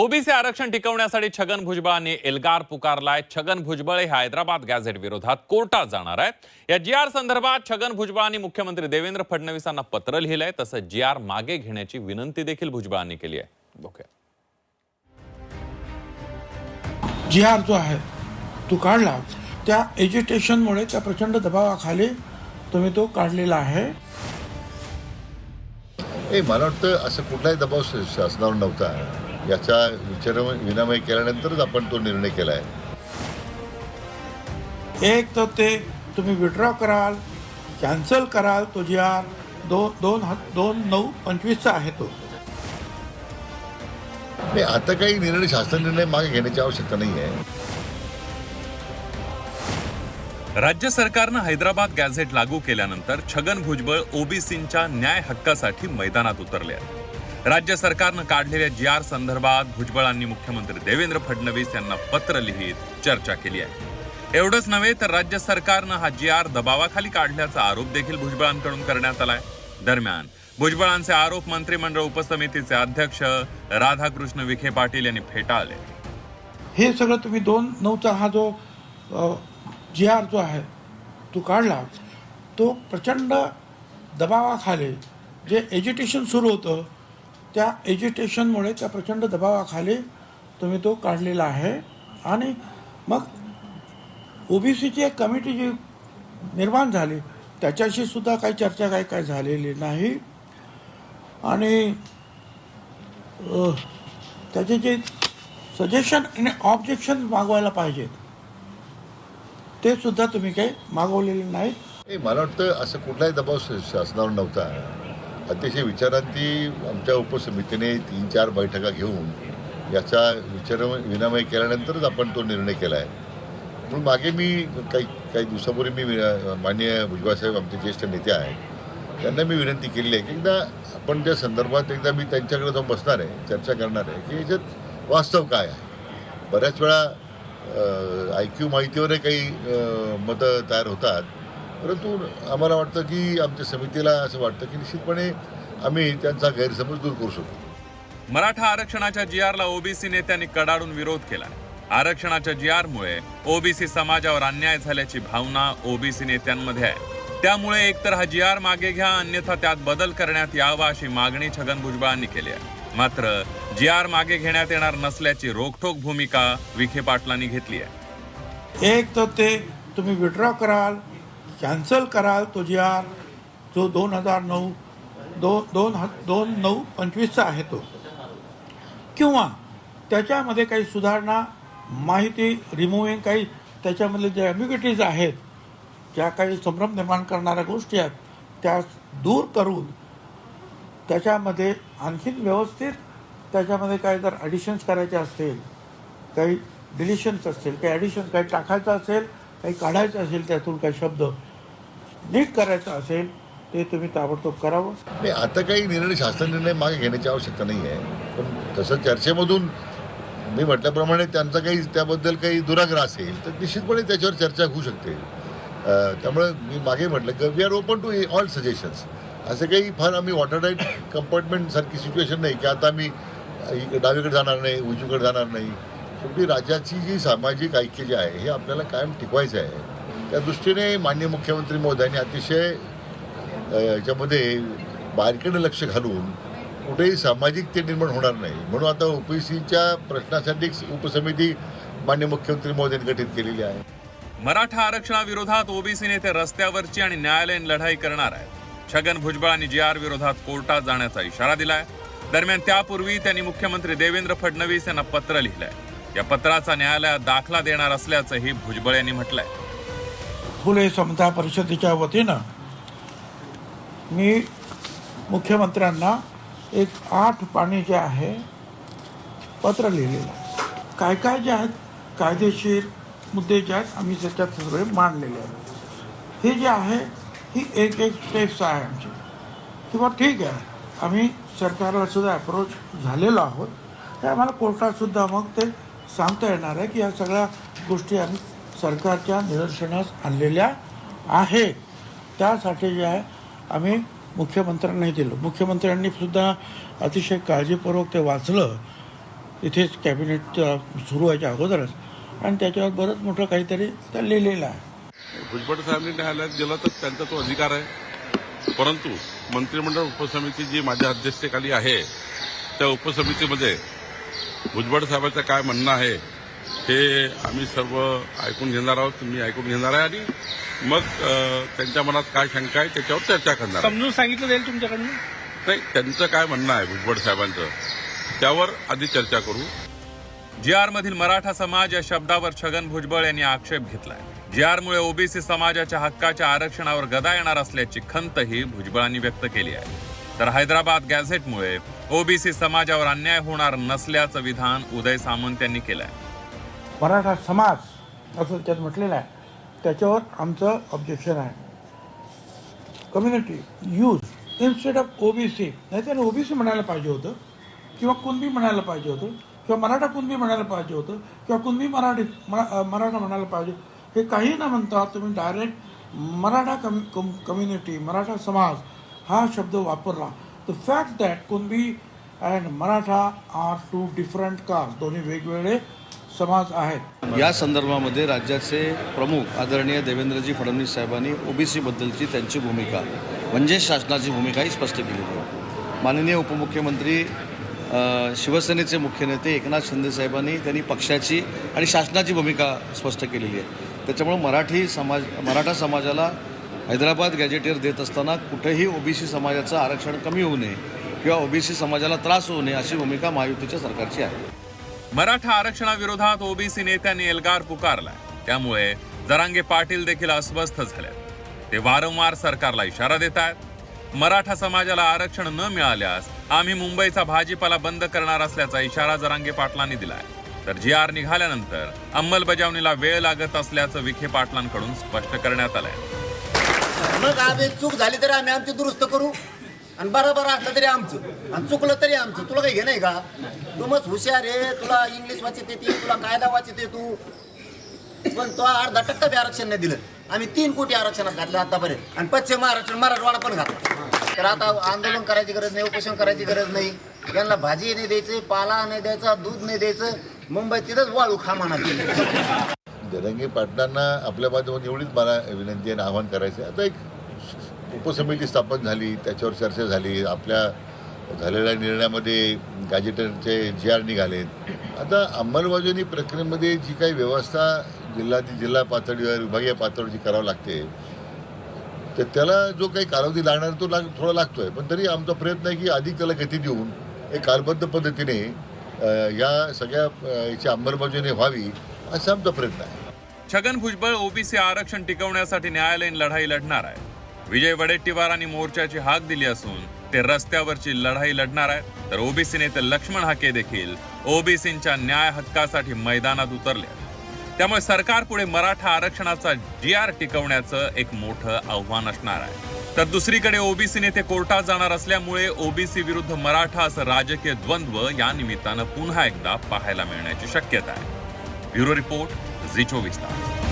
OBC आरक्षण टिकवण्यासाठी छगन भुजबळांनी एल्गार पुकारलाय. छगन भुजबळ हे हैदराबाद गॅझेट विरोधात कोर्टात जाणार आहेत. या जी आर संदर्भात छगन भुजबळांनी मुख्यमंत्री देवेंद्र फडणवीसांना पत्र लिहिलंय तसंच जी आर मागे घेण्याची विनंती देखील भुजबळांनी केली आहे. जी आर जो आहे तो काढला. त्या एज्युटेशनमुळे त्या प्रचंड दबावाखाली तुम्ही तो काढलेला आहे. ए मला वाटतं असं कुठलाही दबाव शासनावर नव्हता. याचा विचार विनामय केल्यानंतरच आपण तो निर्णय केला आहे. एक तर ते तुम्ही विड्रॉ कराल कॅन्सल कराल तो जी आर दोन दोन ह- दोन नऊ पंचवीसचा आहे तो. नाही आता काही निर्णय शासन निर्णय मागे घेण्याची आवश्यकता नाही आहे राज्य सरकारनं हैदराबाद गॅझेट लागू केल्यानंतर छगन भुजबळ ओबीसींच्या न्याय हक्कासाठी मैदानात उतरले आहेत. राज्य सरकारनं काढलेल्या जी आर संदर्भात भुजबळांनी मुख्यमंत्री देवेंद्र फडणवीस यांना पत्र लिहित चर्चा केली आहे. एवढंच नव्हे तर राज्य सरकारनं हा जी आर दबावाखाली काढल्याचा आरोप देखील भुजबळांकडून करण्यात आलाय. दरम्यान भुजबळांचे आरोप मंत्रिमंडळ उपसमितीचे अध्यक्ष राधाकृष्ण विखे पाटील यांनी फेटाळले. हे सगळं तुम्ही दोन नऊचा हा जो जी आर जो आहे तो काढला तो प्रचंड दबावाखाली जे एज्युटेशन सुरू होतं त्या एज्युटेशनमुळे त्या प्रचंड दबावाखाली तुम्ही तो काढलेला आहे. आणि मग ओबीसीची एक कमिटी जी निर्माण झाली त्याच्याशी सुद्धा काही चर्चा काही काय झालेली नाही. आणि त्याचे जे सजेशन आणि ऑब्जेक्शन मागवायला पाहिजेत ते सुद्धा तुम्ही काही मागवलेले नाहीत. मला वाटतं असं कुठलाही दबाव श- शासनावर नव्हता. अतिशय विचारांती आमच्या उपसमितीने तीन चार बैठका घेऊन याचा विचार विनामय केल्यानंतरच आपण तो निर्णय केला आहे म्हणून मागे मी काही काही दिवसापूर्वी मी विना- माननीय भुजबळसाहेब आमचे ज्येष्ठ नेते आहेत त्यांना मी विनंती केली आहे की एकदा आपण त्या संदर्भात एकदा मी त्यांच्याकडे जाऊन बसणार आहे चर्चा करणार आहे की याच्यात वास्तव काय आहे. बऱ्याच वेळा आय क्यू माहितीवरही काही मतं तयार होतात परंतु आम्हाला वाटतं की आमच्या समितीला असं वाटतं की निश्चितपणे आम्ही त्यांचा गैरसमज दूर करू शकतो. मराठा आरक्षणाच्या जी आरला ओबीसी नेत्यांनी कडाडून विरोध केला आरक्षणाच्या जी आर मुळे ओबीसी समाजावर अन्याय झाल्याची भावना ओबीसी नेत्यांमध्ये आहे. त्यामुळे एकतर हा जी आर मागे घ्या अन्यथा त्यात बदल करण्यात यावा अशी मागणी छगन भुजबळांनी केली आहे. मात्र जी आर मागे घेण्यात येणार नसल्याची रोखठोक भूमिका विखे पाटलांनी घेतली आहे. एक तर ते तुम्ही विड्रॉ कराल कॅन्सल कराल तो जी आर जो दोन हजार नऊ दो दोन ह दोन नऊ पंचवीसचा आहे तो. किंवा त्याच्यामध्ये काही सुधारणा माहिती रिमूव्हिंग काही त्याच्यामधले जे ॲम्बिग्युटीज आहेत ज्या काही संभ्रम निर्माण करणाऱ्या गोष्टी आहेत त्या दूर करून त्याच्यामध्ये आणखीन व्यवस्थित त्याच्यामध्ये काही जर ॲडिशन्स करायचे असतील काही डिलिशन्स असतील काही ॲडिशन्स काही टाकायचं असेल काही काढायचं असेल त्यातून काही शब्द नीट करायचं असेल ते तुम्ही ताबडतोब करावं. नाही आता काही निर्णय शासन निर्णय मागे घेण्याची आवश्यकता नाही आहे. पण तसं चर्चेमधून मी म्हटल्याप्रमाणे त्यांचा काही त्याबद्दल काही दुराग्रह असेल तर निश्चितपणे त्याच्यावर चर्चा होऊ शकते. त्यामुळे मी मागे म्हटलं की we are open to all suggestions असं काही फार आम्ही वॉटर टाईट कंपार्टमेंट सारखी सिच्युएशन नाही की आता आम्ही डावीकडे जाणार नाही उजवीकडे जाणार नाही. शेवटी राज्याची जी सामाजिक ऐक्य जे आहे हे आपल्याला कायम टिकवायचं आहे. त्या दृष्टीने माननीय मुख्यमंत्री महोदयांनी अतिशय याच्यामध्ये बारकेनं लक्ष घालून कुठेही सामाजिक ते निर्माण होणार नाही. म्हणून आता ओबीसीच्या प्रश्नासाठी उपसमिती मान्य मुख्यमंत्री मोदींनी गठीत केलेली आहे. मराठा आरक्षणाविरोधात ओबीसी नेते रस्त्यावरची आणि न्यायालयीन लढाई करणार आहेत. छगन भुजबळांनी जी आर विरोधात कोर्टात जाण्याचा इशारा दिलाय. दरम्यान त्यापूर्वी त्यांनी मुख्यमंत्री देवेंद्र फडणवीस यांना पत्र लिहिलंय. या पत्राचा न्यायालयात दाखला देणार असल्याचंही भुजबळ यांनी म्हटलंय. फुले समता परिषदेच्या वतीनं मी मुख्यमंत्र्यांना एक आठ पाणी जे आहे पत्र लिहिलेलं काय काय जे आहेत कायदेशीर मुद्दे जे आहेत आम्ही त्याच्यात सगळे मांडलेले आहेत. हे जे आहे ही एक एक स्टेप्स आहे आमची. किंवा ठीक आहे आम्ही सरकारला सुद्धा अप्रोच झालेलो आहोत. ते आम्हाला कोर्टात सुद्धा मग ते सांगता येणार आहे की या सगळ्या गोष्टी आम्ही सरकारच्या निदर्शनास आणलेल्या आहे. त्यासाठी जे आहे आम्ही मुख्यमंत्र्यांनाही दिलं. मुख्यमंत्र्यांनी सुद्धा अतिशय काळजीपूर्वक ते वाचलं. इथेच कॅबिनेट सुरू व्हायच्या अगोदरच. आणि त्याच्यावर बरंच मोठं काहीतरी त्या लिहिलेलं आहे. भुजबळ साहेबांनी न्यायालयात गेला तर त्यांचा तो अधिकार आहे. परंतु मंत्रिमंडळ उपसमिती जी माझ्या अध्यक्षतेखाली आहे त्या उपसमितीमध्ये भुजबळ साहेबांचं काय म्हणणं आहे हे आम्ही सर्व ऐकून घेणार आहोत मी ऐकून घेणार आहे आणि मग त्यांच्या मनात काय शंका आहे त्याच्यावर चर्चा करणार आहे. समजून सांगितलं जाईल तुमच्याकडनं? नाही त्यांचं काय म्हणणं आहे भुजबळ साहेबांचं? त्यावर आधी चर्चा करू. जी आर मधील मराठा समाज या शब्दावर छगन भुजबळ यांनी आक्षेप घेतलाय. जी आर मुळे ओबीसी समाजाच्या हक्काच्या आरक्षणावर गदा येणार असल्याची खंतही भुजबळांनी व्यक्त केली आहे. तर हैदराबाद गॅझेटमुळे ओबीसी समाजावर अन्याय होणार नसल्याचं विधान उदय सामंत यांनी केलंय. मराठा समाज असं त्यात म्हटलेलं आहे. त्याच्यावर आमचं ऑब्जेक्शन आहे. Community use instead of OBC नाहीतर ओबीसी म्हणायला पाहिजे होतं किंवा कुणबी म्हणायला पाहिजे होतं किंवा मराठा कुणबी म्हणायला पाहिजे होतं किंवा कुणबी मराठी मरा- मराठा म्हणायला पाहिजे हे काही न म्हणता तुम्ही डायरेक्ट मराठा कम कम कम्युनिटी मराठा समाज हा शब्द वापरला. The fact that Kunbi and Maratha are two different caste दोन्ही वेगवेगळे समाज आहेत. या संदर्भामध्ये राज्याचे प्रमुख आदरणीय देवेंद्रजी फडणवीस साहेबांनी ओबीसी बद्दलची त्यांची भूमिका म्हणजे शासनाची भूमिकाही स्पष्ट केली आहे माननीय उपमुख्यमंत्री शिवसेनेचे मुख्य नेते एकनाथ शिंदे साहेबांनी त्यांनी पक्षाची आणि शासनाची भूमिका स्पष्ट केलेली आहे. त्याच्यामुळं मराठी समाज मराठा समाजाला हैदराबाद गॅजेटियर देत असताना कुठेही ओबीसी समाजाचं आरक्षण कमी होऊ नये किंवा ओबीसी समाजाला त्रास होऊ नये अशी भूमिका महायुतीच्या सरकारची आहे. मराठा आरक्षणाविरोधात ओबीसी नेत्यांनी एल्गार पुकारलाय. त्यामुळे जरांगे पाटील देखील अस्वस्थ झाले ते वारंवार सरकारला इशारा देत आहेत मराठा समाजाला आरक्षण न मिळाल्यास आम्ही मुंबईचा भाजीपाला बंद करणार असल्याचा इशारा जरांगे पाटलांनी दिलाय. तर जी आर निघाल्यानंतर अंमलबजावणीला वेळ लागत असल्याचं विखे पाटलांकडून स्पष्ट करण्यात आलंय. मग आम्ही चूक झाली तर आम्ही आमची दुरुस्त करू? आणि बरोबर असलं तरी आमचं. आणि चुकलं तरी आमचं. तुला काही घे नाही का? तू मस्त हुशार आहे तुला इंग्लिश वाचित येते तुला कायदा वाचित तू पण तो अर्धा टक्का बी आरक्षण नाही दिलं. आम्ही तीन कोटी आरक्षणात घातलं आतापर्यंत. आणि पश्चिम महाराष्ट्र मराठवाडा पण घातला. तर आता आंदोलन करायची गरज नाही उपोषण करायची गरज नाही. त्यांना भाजी नाही द्यायची पाला नाही द्यायचा दूध नाही द्यायचं. मुंबई तिथंच वाळू खा म्हणा पाटलांना आपल्या बाजूमध्ये एवढीच मला विनंती आणि आवाहन करायचं आता एक उपसमिती स्थापन झाली त्याच्यावर चर्चा झाली आपल्या झालेल्या निर्णयामध्ये गॅजेटरचे जी आर निघालेत आता अंमलबजावणी प्रक्रियेमध्ये जी काही व्यवस्था जिल्हा जिल्हा पातळीवर विभागीय पातळीवर जी करावं लागते तर त्याला जो काही कालावधी लागणार तो लाग थोडा लागतो आहे पण तरी आमचा प्रयत्न आहे की अधिक त्याला गती देऊन एक कालबद्ध पद्धतीने या सगळ्या याची अंमलबजावणी व्हावी असा आमचा प्रयत्न आहे. छगन भुजबळ ओबीसी आरक्षण टिकवण्यासाठी न्यायालयीन लढाई लढणार आहे. विजय वडेट्टीवारांनी मोर्चाची हाक दिली असून ते रस्त्यावरची लढाई लढणार आहेत. तर ओबीसी नेते लक्ष्मण हाके देखील ओबीसींच्या न्याय हक्कासाठी मैदानात उतरले त्यामुळे सरकार पुढे मराठा आरक्षणाचा जी आर टिकवण्याचं एक मोठं आव्हान असणार आहे. तर दुसरीकडे ओबीसी नेते कोर्टात जाणार असल्यामुळे ओबीसी विरुद्ध मराठा असं राजकीय द्वंद्व या निमित्तानं पुन्हा एकदा पाहायला मिळण्याची शक्यता आहे. ब्युरो रिपोर्ट झी चोवीस तास.